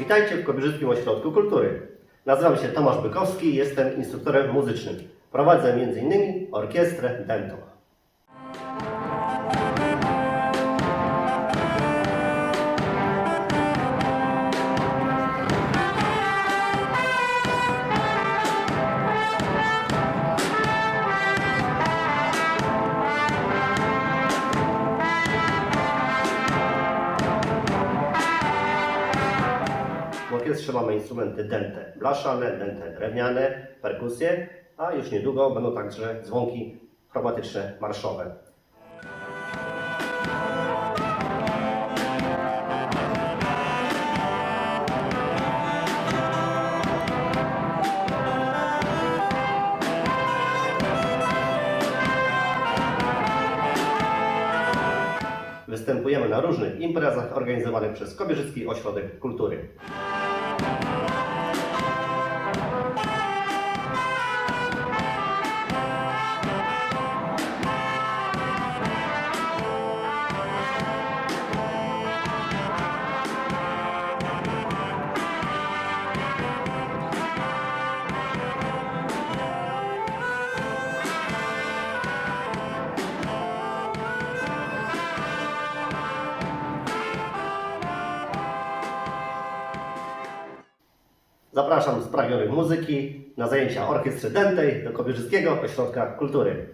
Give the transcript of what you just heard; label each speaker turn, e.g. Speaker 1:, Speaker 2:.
Speaker 1: Witajcie w Kobierzyskim Ośrodku Kultury. Nazywam się Tomasz Bykowski i jestem instruktorem muzycznym. Prowadzę m.in. orkiestrę Dento. W orkiestrze mamy instrumenty dente blaszane, dente drewniane, perkusje, a już niedługo będą także dzwonki chromatyczne marszowe. Występujemy na różnych imprezach organizowanych przez Kobierzycki Ośrodek Kultury. Zapraszam spragnionych muzyki na zajęcia orkiestry dętej do Kobierzyckiego Ośrodka Kultury.